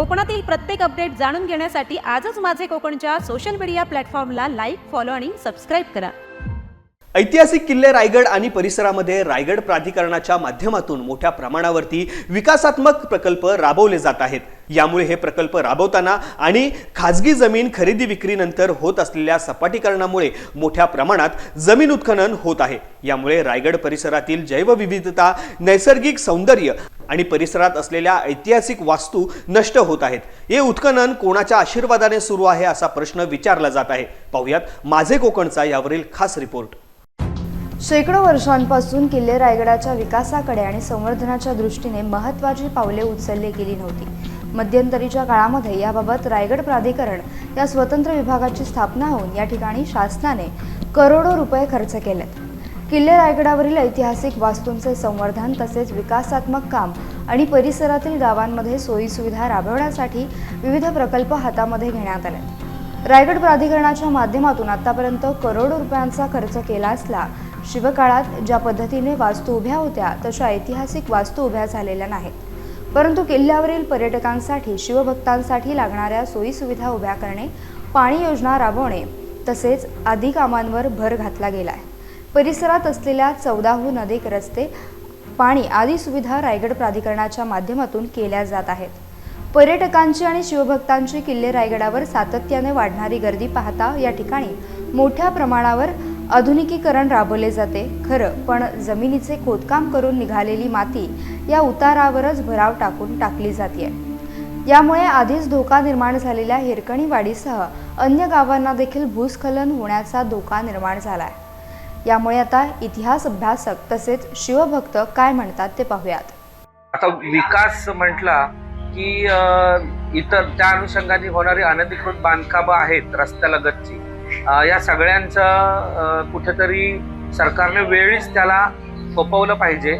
कोकणातील प्रत्येक अपडेट जाणून घेण्यासाठी आजच माझे कोकणच्या सोशल मीडिया प्लॅटफॉर्मला लाईक फॉलो आणि सबस्क्राईब करा. ऐतिहासिक किल्ले रायगड आणि परिसरामध्ये रायगड प्राधिकरणाच्या माध्यमातून मोठ्या प्रमाणावरती विकासात्मक प्रकल्प राबवले जात आहेत. यामुळे हे प्रकल्प राबवताना आणि खाजगी जमीन खरेदी विक्रीनंतर होत असलेल्या सपाटीकरणामुळे मोठ्या प्रमाणात जमीन उत्खनन होत आहे. यामुळे रायगड परिसरातील जैवविविधता नैसर्गिक सौंदर्य आणि परिसरात असलेल्या ऐतिहासिक वास्तू नष्ट होत आहेत. हे उत्खनन कोणाच्या आशीर्वादाने सुरू आहे असा प्रश्न विचारला जात आहे. पाहुयात माझे कोकणचा यावरील खास रिपोर्ट. शेकडो वर्षांपासून किल्ले रायगडाच्या विकासाकडे आणि संवर्धनाच्या दृष्टीने महत्त्वाची पावले उचलली गेली नव्हती. मध्यंतरीच्या काळामध्ये याबाबत रायगड प्राधिकरण या स्वतंत्र विभागाची स्थापना होऊन या ठिकाणी शासनाने करोडो रुपये खर्च केलेत. किल्ले रायगडावरील ऐतिहासिक वास्तूंचे संवर्धन तसेच विकासात्मक काम आणि परिसरातील गावांमध्ये सोयीसुविधा राबवण्यासाठी विविध प्रकल्प हातामध्ये घेण्यात आले. रायगड प्राधिकरणाच्या माध्यमातून आतापर्यंत करोडो रुपयांचा खर्च केला असला शिवकाळात ज्या पद्धतीने वास्तू उभ्या होत्या तशा ऐतिहासिक वास्तू उभ्या झालेल्या नाहीत. परंतु किल्ल्यावरील पर्यटकांसाठी शिवभक्तांसाठी लागणाऱ्या सोयीसुविधा उभ्या करणे पाणी योजना राबवणे तसेच आदी कामांवर भर घातला गेला आहे परिसरात असलेल्या चौदाहून अधिक रस्ते पाणी आदी सुविधा रायगड प्राधिकरणाच्या माध्यमातून केल्या जात आहेत. पर्यटकांची आणि शिवभक्तांची किल्ले रायगडावर सातत्याने वाढणारी गर्दी पाहता या ठिकाणी मोठ्या प्रमाणावर आधुनिकीकरण राबवले जाते. खरं पण जमिनीचे खोदकाम करून निघालेली माती या उतारावरच भराव टाकून टाकली जाते यामुळे आधीच धोका निर्माण झालेल्या हिरकणीवाडीसह अन्य गावांना देखील भूस्खलन होण्याचा धोका निर्माण झाला आहे यामुळे आता इतिहास अभ्यासक तसेच शिवभक्त काय म्हणतात ते पाहूयात. आता विकास म्हटला की इतर त्या अनुषंगाने होणारी अनधिकृत बांधकामं आहेत रस्त्यालगतची या सगळ्यांचं कुठेतरी सरकारने वेळीच त्याला थोपवलं पाहिजे.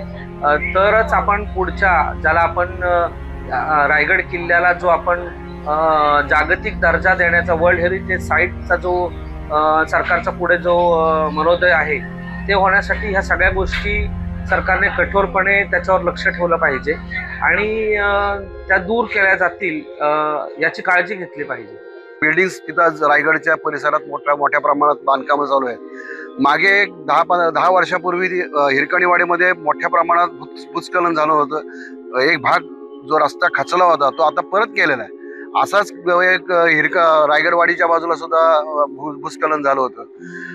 तरच आपण पुढच्या ज्याला आपण रायगड किल्ल्याला जो आपण जागतिक दर्जा देण्याचा वर्ल्ड हेरिटेज साईटचा जो सरकारचा पुढे जो मनोदय आहे ते होण्यासाठी ह्या सगळ्या गोष्टी सरकारने कठोरपणे त्याच्यावर लक्ष ठेवलं पाहिजे आणि त्या दूर केल्या जातील याची काळजी घेतली पाहिजे. बिल्डिंग्स तिथं रायगडच्या परिसरात मोठ्या मोठ्या प्रमाणात बांधकामं चालू आहेत. मागे एक दहा पं दहा वर्षापूर्वी हिरकणीवाडीमध्ये मोठ्या प्रमाणात भूस्खलन झालं होतं. एक भाग जो रस्ता खचला होता तो आता परत केलेला आहे. असाच म्हणजे एक हिरका रायगडवाडीच्या बाजूला सुद्धा भू भूस्खलन झालं होतं.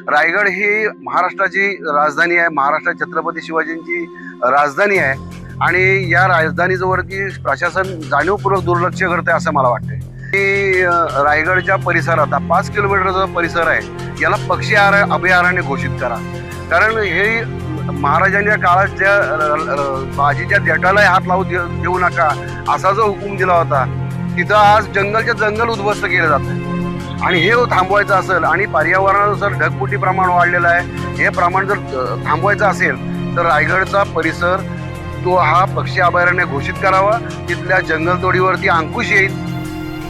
रायगड ही महाराष्ट्राची राजधानी आहे. महाराष्ट्र छत्रपती शिवाजींची राजधानी आहे. आणि या राजधानीजवळती प्रशासन जाणीवपूर्वक दुर्लक्ष करते असं मला वाटतंय. की रायगडच्या परिसरात हा पाच किलोमीटरचा परिसर आहे याला पक्षी आर- अभयारण्य घोषित करा. कारण हे महाराजांच्या काळात ज्या बाजीच्या देटाला हात लावू देऊ नका असा जो हुकूम दिला होता तिथं आज जंगलच्या जंगल उद्ध्वस्त केलं जातं आणि हे थांबवायचं असेल आणि पर्यावरणानुसार ढगपुटी प्रमाण वाढलेलं आहे हे प्रमाण जर थांबवायचं असेल तर रायगडचा परिसर तो हा पक्षी अभयारण्य घोषित करावा. तिथल्या जंगलतोडीवरती अंकुश येईल.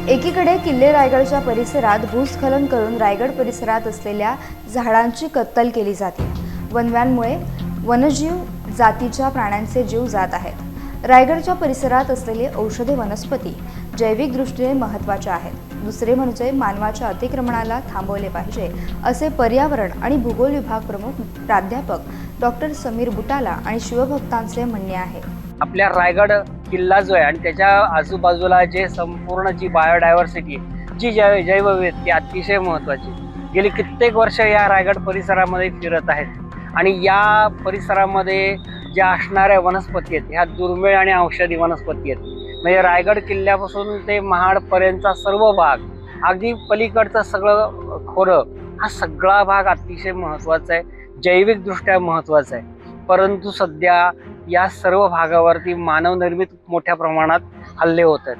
एकीकडे किल्ले रायगडच्या परिसरात भूस्खलन करून रायगड परिसरात असलेल्या झाडांची कत्तल केली जाते. वनव्यांमुळे वनजीव जातीच्या प्राण्यांचे जीव जात आहेत. रायगडच्या परिसरात असलेले औषधी वनस्पती जैविक दृष्टीने महत्त्वाच्या आहेत. दुसरे म्हणजे मानवाच्या अतिक्रमणाला थांबवले पाहिजे असे पर्यावरण आणि भूगोल विभाग प्रमुख प्राध्यापक डॉक्टर समीर बुटाला आणि शिवभक्तांचे म्हणणे आहे. आपल्या रायगड किल्ला जो आहे आणि त्याच्या आजूबाजूला जे संपूर्ण जी बायोडायव्हर्सिटी जी जैव जैवविविधता ती अतिशय महत्त्वाची. गेली कित्येक वर्ष या रायगड परिसरामध्ये फिरत आहेत. आणि या परिसरामध्ये ज्या असणाऱ्या वनस्पती आहेत ह्या दुर्मिळ आणि औषधी वनस्पती आहेत. म्हणजे रायगड किल्ल्यापासून ते महाडपर्यंतचा सर्व भाग अगदी पलीकडचं सगळं खोरं हा सगळा भाग अतिशय महत्त्वाचा आहे. जैविकदृष्ट्या महत्त्वाचा आहे. परंतु सध्या या सर्व भागावरती मानवनिर्मित मोठ्या प्रमाणात हल्ले होत आहेत.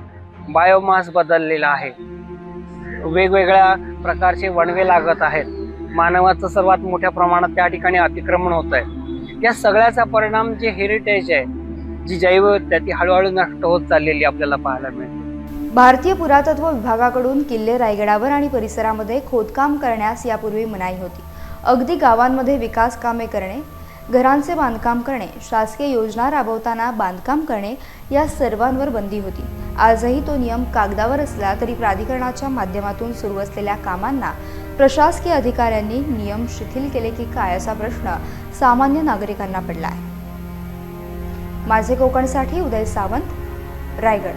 बायोमास बदललेला आहे. वेगवेगळ्या प्रकारचे वणवे लागत आहेत. मानवाचं सर्वात मोठ्या प्रमाणात त्या ठिकाणी अतिक्रमण होत आहे. या सगळ्याचा परिणाम जे हेरिटेज आहे जी जैवविविधता ती हळूहळू नष्ट होत चाललेली आपल्याला पाहायला मिळते. भारतीय पुरातत्व विभागाकडून किल्ले रायगडावर आणि परिसरामध्ये खोदकाम करण्यास यापूर्वी मनाई होती. अगदी गावांमध्ये विकास कामे करणे घरांचे बांधकाम करणे शासकीय योजना राबवताना बांधकाम करणे या सर्वांवर बंदी होती. आजही तो नियम कागदावर असला तरी प्राधिकरणाच्या माध्यमातून सुरू असलेल्या कामांना प्रशासकीय अधिकाऱ्यांनी नियम शिथिल केले की काय असा प्रश्न सामान्य नागरिकांना पडला आहे माझे कोकणसाठी उदय सावंत रायगड.